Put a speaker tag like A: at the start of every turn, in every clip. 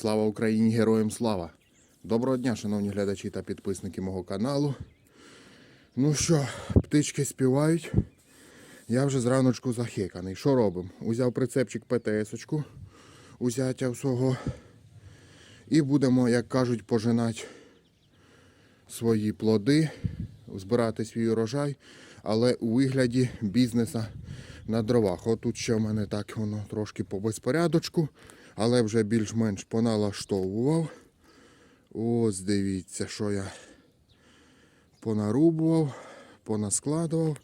A: Слава Україні! Героям слава! Доброго дня, шановні глядачі та підписники мого каналу. Ну що, птички співають. Я вже зраночку захеканий. Що робимо? Узяв прицепчик ПТС-очку, узяття всього. І будемо, як кажуть, пожинати свої плоди, збирати свій урожай, але у вигляді бізнеса на дровах. Отут ще в мене так воно трошки по безпорядочку, але вже більш-менш поналаштовував. Ось дивіться, що я понарубував, понаскладував.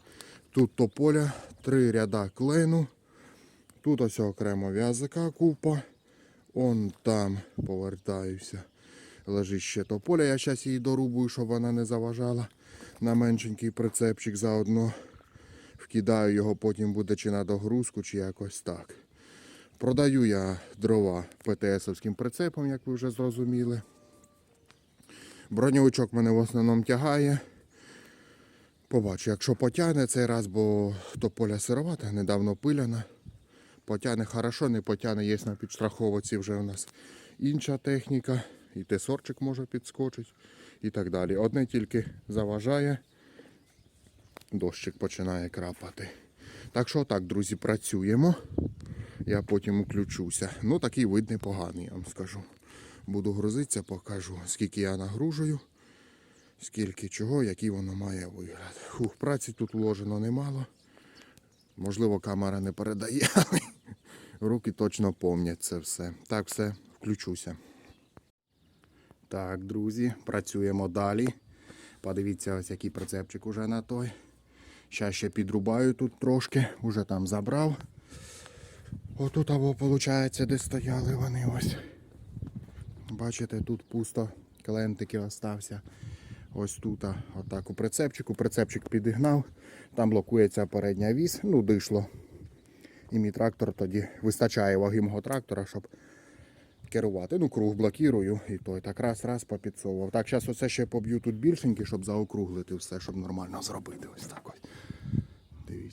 A: Тут тополя, три ряда клену. Тут ось окремо в'язика купа. Он там повертаюся. Лежить ще тополя. Я зараз її дорубую, щоб вона не заважала на меншенький прицепчик заодно. Вкидаю його, потім буде чи на догрузку, чи якось так. Продаю я дрова ПТСовським прицепом, як ви вже зрозуміли. Броньовичок мене в основному тягає. Побачу, якщо потягне цей раз, бо тополя сировата, недавно пиляна. Потягне хорошо, не потягне, є на підстраховці вже у нас інша техніка. І тесорчик може підскочити і так далі. Одне тільки заважає, дощик починає крапати. Так що так, друзі, працюємо. Я потім включуся. Ну, такий вид непоганий, я вам скажу. Буду грузитися, покажу, скільки я нагружую, скільки чого, який воно має вигляд. Хух, праці тут вложено немало. Можливо, камера не передає, але руки точно помнять це все. Так, все, включуся. Так, друзі, працюємо далі. Подивіться, ось який прицепчик уже на той. Зараз ще підрубаю тут трошки, уже там забрав. Отут або виходить, де стояли вони ось. Бачите, тут пусто клентики остався. Ось тут, отак у прицепчику. Прицепчик підігнав, там блокується передня вісь, ну дишло. І мій трактор тоді вистачає ваги мого трактора, щоб керувати. Ну, круг блокірую і той так раз, раз попідсовував. Так, зараз оце ще поб'ю тут більшенький, щоб заокруглити все, щоб нормально зробити. Ось так ось.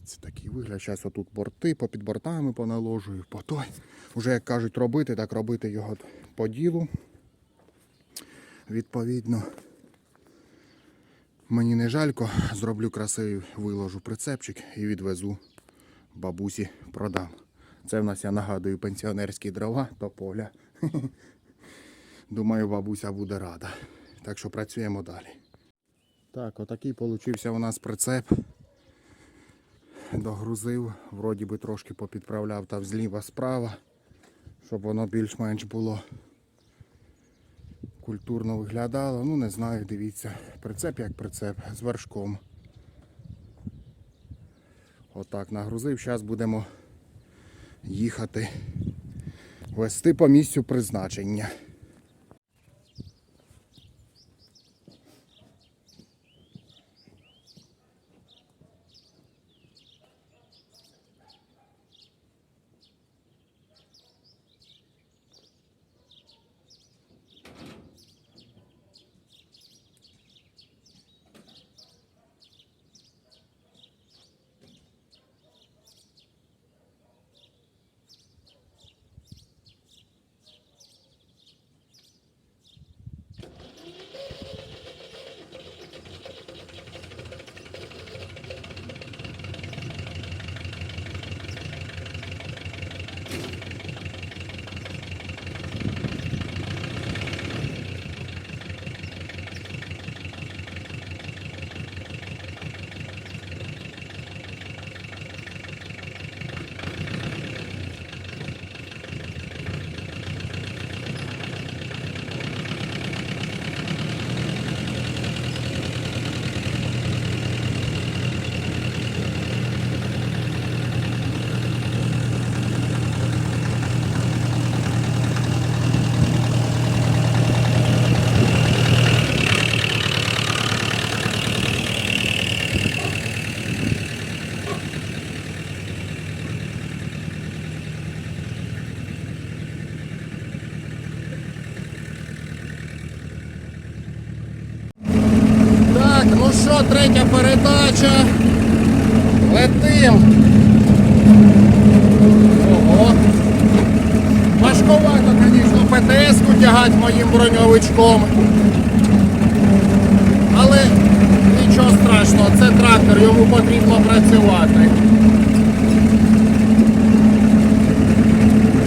A: Дивіться, такий вигляд. Зараз отут борти, попід бортами поналожую, по той. Уже як кажуть робити, так робити його по ділу. Відповідно. Мені не жалько, зроблю красивий, виложу прицепчик і відвезу бабусі продам. Це в нас, я нагадую, пенсіонерські дрова, тополя. Думаю, бабуся буде рада. Так що працюємо далі. Так, отакий получився у нас прицеп. Догрузив, вроді би трошки попідправляв та зліва справа, щоб воно більш-менш було культурно виглядало. Ну не знаю, дивіться. Прицеп як прицеп з вершком. Отак нагрузив. Зараз будемо їхати вести по місцю призначення. Так, ну що, третя передача. Летим. Ого. Важковато, звісно,
B: ПТС-ку тягати моїм броньовичком. Але нічого страшного, це трактор, йому потрібно працювати.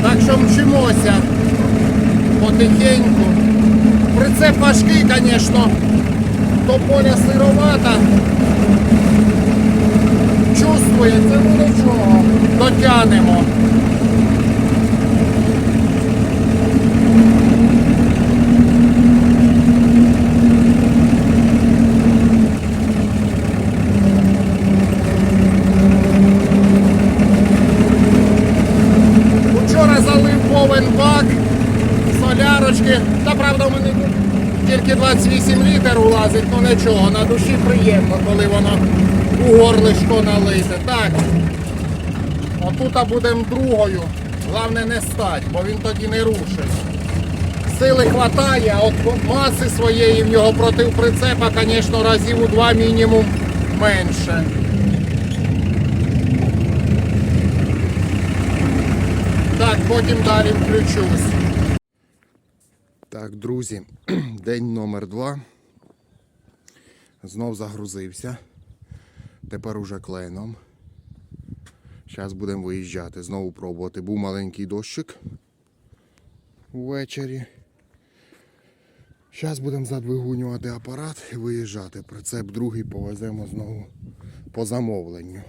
B: Так що мчимося потихеньку. Прицеп важкий, звісно, до поля сировата. Чувствується, ну нічого, дотянемо. Вчора залив повен бак, солярочки. Та правда в мене тільки 28 літр улазить, ну нічого, на душі приємно, коли воно у горлишко налите. Так. Отут будемо другою. Головне не стать, бо він тоді не рушить. Сили хватає, а от маси своєї в нього проти прицепа, звісно, разів у два мінімум менше. Так, потім далі включусь. Так, друзі, день номер два. Знов загрузився. Тепер уже кленом. Зараз будемо виїжджати, знову пробувати. Був маленький дощик ввечері. Зараз будемо задвигунювати апарат і виїжджати. Прицеп другий повеземо знову по замовленню.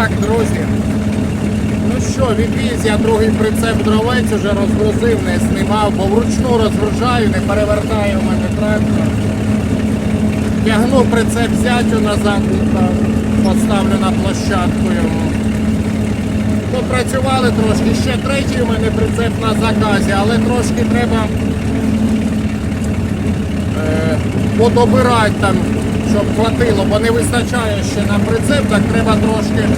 B: Так, друзі. Ну що, відвіз я другий прицеп дровець уже розгрузив, не знімав, бо вручну розгружаю, не перевертає в мене трактор. Тягну прицеп зятю назад та поставлю на площадку йому. Попрацювали трошки, ще третій у мене прицеп на заказі, але трошки треба е, подобирати там, щоб хватило, бо не вистачає ще на прицеп, так треба трошки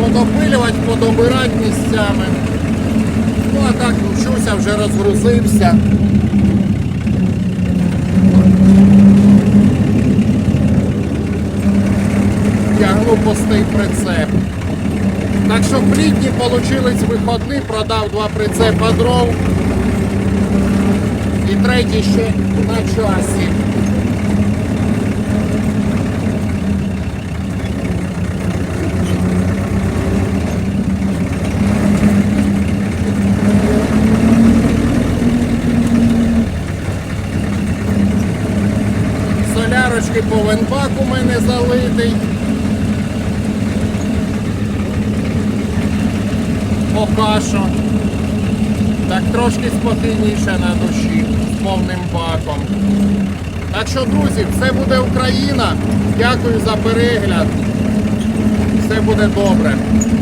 B: подопилювати, подобирати місцями. Ну а так вчуся, вже розгрузився. Тягну пустий прицеп. Так що плідні получились виходні, продав два прицепа дров. Третій ще на часі. Солярочки повенбак у мене залитий. Пока що. Так трошки спокійніше на душі з повним баком. Так що, друзі, все буде Україна. Дякую за перегляд. Все буде добре.